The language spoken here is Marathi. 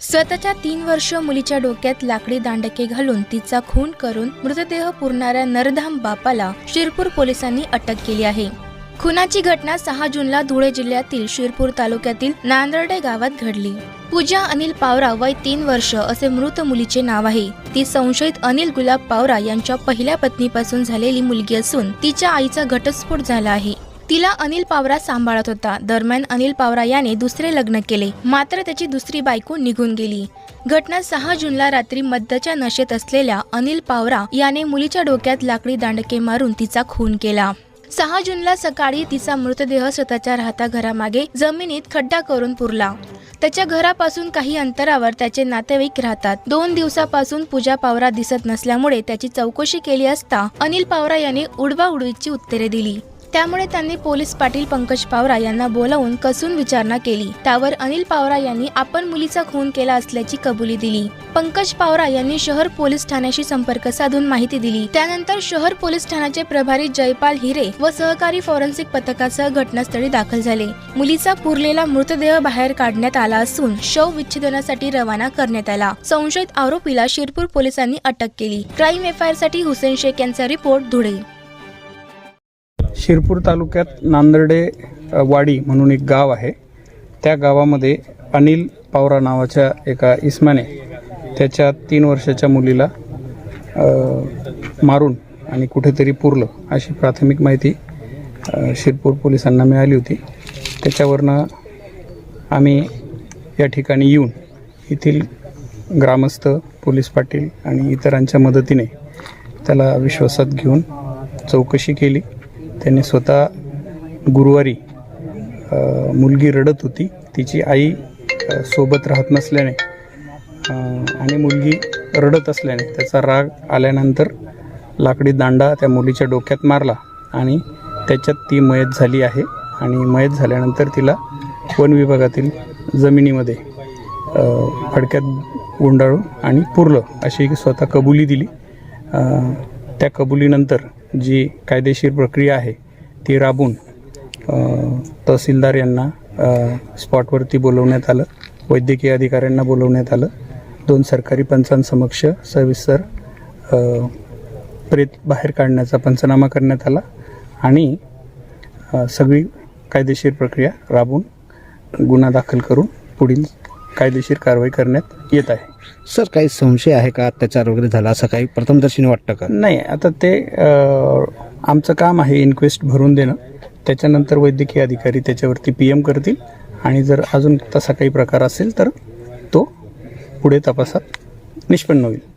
स्वतःच्या तीन वर्ष मुलीच्या डोक्यात लाकडी दांडके घालून तिचा खून करून मृतदेह पुरणाऱ्या नरधाम बापाला शिरपूर पोलिसांनी अटक केली आहे. खुनाची घटना सहा जूनला धुळे जिल्ह्यातील शिरपूर तालुक्यातील नांदर्डे गावात घडली. पूजा अनिल पावरा वय तीन वर्ष असे मृत मुलीचे नाव आहे. ती संशयित अनिल गुलाब पावरा यांच्या पहिल्या पत्नीपासून झालेली मुलगी असून तिच्या आईचा घटस्फोट झाला आहे. तिला अनिल पावरा सांभाळत होता. दरम्यान अनिल पावरा याने दुसरे लग्न केले. मात्र त्याची दुसरी बायको निघून गेली. घटना सहा जूनला रात्री मद्याच्या नशेत असलेल्या अनिल पावरा याने मुलीच्या डोक्यात लाकडी दांडके मारून तिचा खून केला. सहा जूनला सकाळी तिचा मृतदेह स्वतःच्या राहता घरामागे जमिनीत खड्डा करून पुरला. त्याच्या घरापासून काही अंतरावर त्याचे नातेवाईक राहतात. दोन दिवसापासून पूजा पावरा दिसत नसल्यामुळे त्याची चौकशी केली असता अनिल पावरा याने उडवा उडवीची उत्तरे दिली. त्यामुळे त्यांनी पोलीस पाटील पंकज पावरा यांना बोलावून कसून विचारणा केली. त्यावर अनिल पावरा यांनी आपण मुलीचा खून केला असल्याची कबुली दिली. पंकज पावरा यांनी शहर पोलीस ठाण्याशी संपर्क साधून माहिती दिली. त्यानंतर शहर पोलीस ठाण्याचे प्रभारी जयपाल हिरे व सहकारी फॉरेन्सिक पथकासह घटनास्थळी दाखल झाले. मुलीचा पुरलेला मृतदेह बाहेर काढण्यात आला असून शव विच्छेदनासाठी रवाना करण्यात आला. संशयित आरोपीला शिरपूर पोलिसांनी अटक केली. क्राईम एफ आय आरसाठी हुसेन शेख यांचा रिपोर्ट धुळे. शिरपूर तालुक्यात नांदर्डे वाडी म्हणून एक गाव आहे. त्या गावामध्ये अनिल पावरा नावाच्या एका इस्माने त्याच्या तीन वर्षाच्या मुलीला मारून आणि कुठेतरी पुरलं अशी प्राथमिक माहिती शिरपूर पोलिसांना मिळाली होती. त्याच्यावरनं आम्ही या ठिकाणी येऊन येथील ग्रामस्थ पोलीस पाटील आणि इतरांच्या मदतीने त्याला विश्वासात घेऊन चौकशी केली. त्यांनी स्वतः गुरुवारी मुलगी रडत होती. तिची आई सोबत राहत नसल्याने आणि मुलगी रडत असल्याने त्याचा राग आल्यानंतर लाकडी दांडा त्या मुलीच्या डोक्यात मारला आणि त्याच्यात ती मयत झाली आहे. आणि मयत झाल्यानंतर तिला वन विभागातील जमिनीमध्ये फडक्यात गुंडाळून आणि पुरलं अशी स्वतः कबुली दिली. त्या कबुलीनंतर जी कायदेशीर प्रक्रिया आहे ती राबून तहसीलदार यांना स्पॉटवरती बोलवण्यात आलं वैद्यकीय अधिकाऱ्यांना बोलवण्यात आलं. दोन सरकारी पंचांसमक्ष सविस्तर प्रेत बाहेर काढण्याचा पंचनामा करण्यात आला आणि सगळी कायदेशीर प्रक्रिया राबून गुन्हा दाखल करून पुढील कायदेशीर कारवाई करण्यात येत आहे. सर काही संशय आहे का? अत्याचार वगैरे झाला असं काही प्रथमदर्शनी वाटतं का? नाही आता ते अ, आमचं काम आहे इन्क्वेस्ट भरून देणं. त्याच्यानंतर वैद्यकीय अधिकारी त्याच्यावरती पी एम करतील. आणि जर अजून तसा काही प्रकार असेल तर तो पुढे तपासात निष्पन्न होईल.